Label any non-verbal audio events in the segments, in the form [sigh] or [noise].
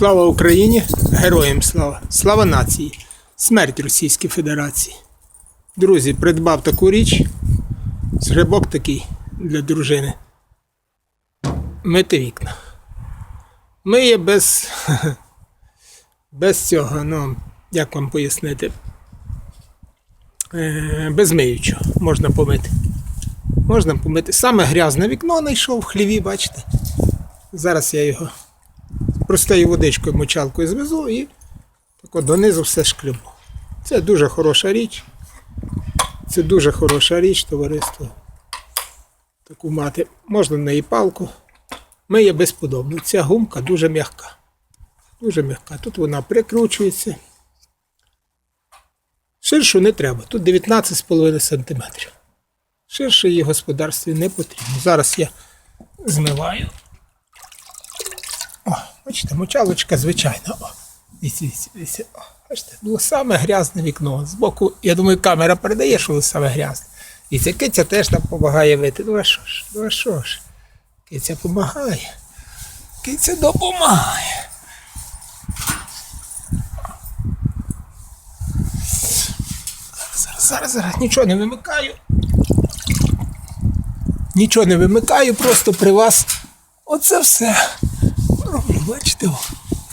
Слава Україні! Героям слава! Слава нації! Смерть Російській Федерації! Друзі, придбав таку річ. Згребок такий для дружини. Мити вікна. Миє без. [laughs] без цього, ну, як вам пояснити? Е, без миючого можна помити. Можна помити. Саме грязне вікно знайшов в хліві, бачите? Зараз я його простою водичкою мочалкою звезу і так донизу все шкребу. Це дуже хороша річ. Це дуже хороша річ, товариство. Таку мати. Можна на неї палку. Миє безподобно. Ця гумка дуже м'яка. Дуже м'яка. Тут вона прикручується. Ширшу не треба. Тут 19,5 см. Ширше її господарстві не потрібно. Зараз я змиваю. О, бачите, мочалочка звичайна. О, дивіться, дивіться, дивіться. О, бачите, було саме грязне вікно. Збоку, я думаю, камера передає, що воно саме грязне. І ця киця теж там допомагає вити. Ну а що ж, ну а що ж? Киця допомагає. Киця допомагає. Зараз, зараз, зараз, нічого не вимикаю. Нічого не вимикаю, просто при вас оце все бачите?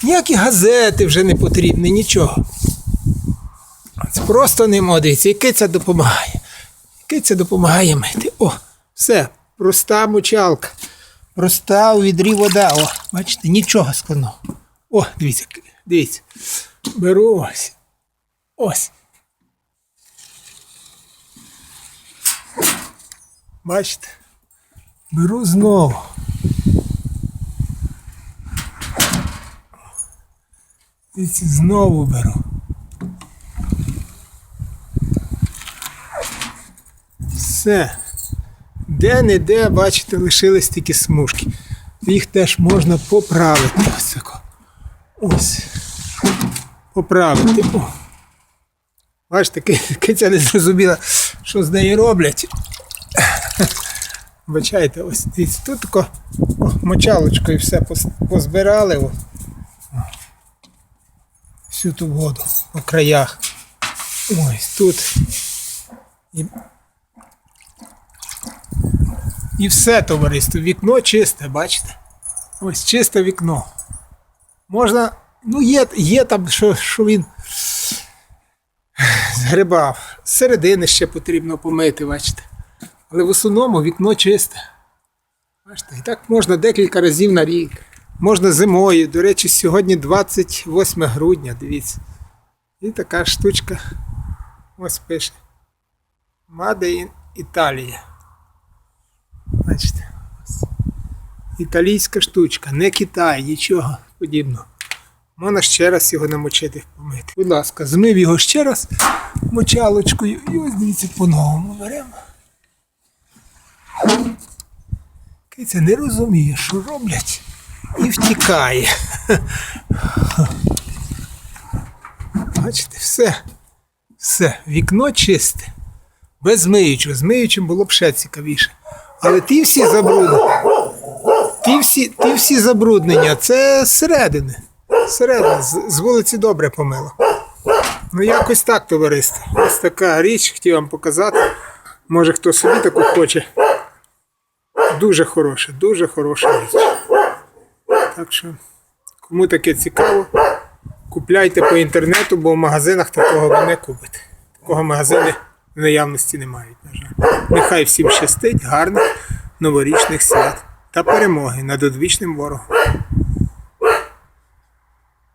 Ніякі газети вже не потрібні, нічого. Це просто не дивіться, і киця допомагає. Киця допомагає мити. О, все, проста мочалка. Проста у відрі вода. О, бачите, нічого складного. О, дивіться, дивіться. Беру ось. Ось. Бачите? Беру знову. Дивіться, знову беру. Все. Де-не-де, бачите, лишились тільки смужки. Їх теж можна поправити. Ось тако. Ось. Поправити. О. Бачите, ки- киця не зрозуміла, що з нею роблять. Бачайте, ось тут тако мочалочкою все позбирали. Всю ту воду по краях. Ось тут. І, і все, товариство, вікно чисте, бачите? Ось чисте вікно. Можна, ну є, є там, що, що він згребав. З середини ще потрібно помити, бачите. Але в основному вікно чисте. Бачите, і так можна декілька разів на рік. Можна зимою. До речі, сьогодні 28 грудня, дивіться. І така штучка. Ось пише. Made in Italia. Бачите. Італійська штучка, не Китай, нічого подібного. Можна ще раз його намочити помити. Будь ласка, змив його ще раз мочалочкою і ось дивіться по-новому беремо. Киця не розуміє, що роблять, і втікає. Бачите, все. Все, вікно чисте. Без миючого. З миючим було б ще цікавіше. Але ті всі забруднення. Ті всі, ті всі забруднення, це зсередини. Зсередини, з, з вулиці добре помило. Ну якось так, товариство. Ось така річ хотів вам показати. Може хто собі таку хоче. Дуже хороша, дуже хороша річ. Так що, кому таке цікаво, купляйте по інтернету, бо в магазинах такого ви не купите. Такого магазини в наявності не мають, на жаль. Нехай всім щастить, гарних новорічних свят та перемоги над одвічним ворогом.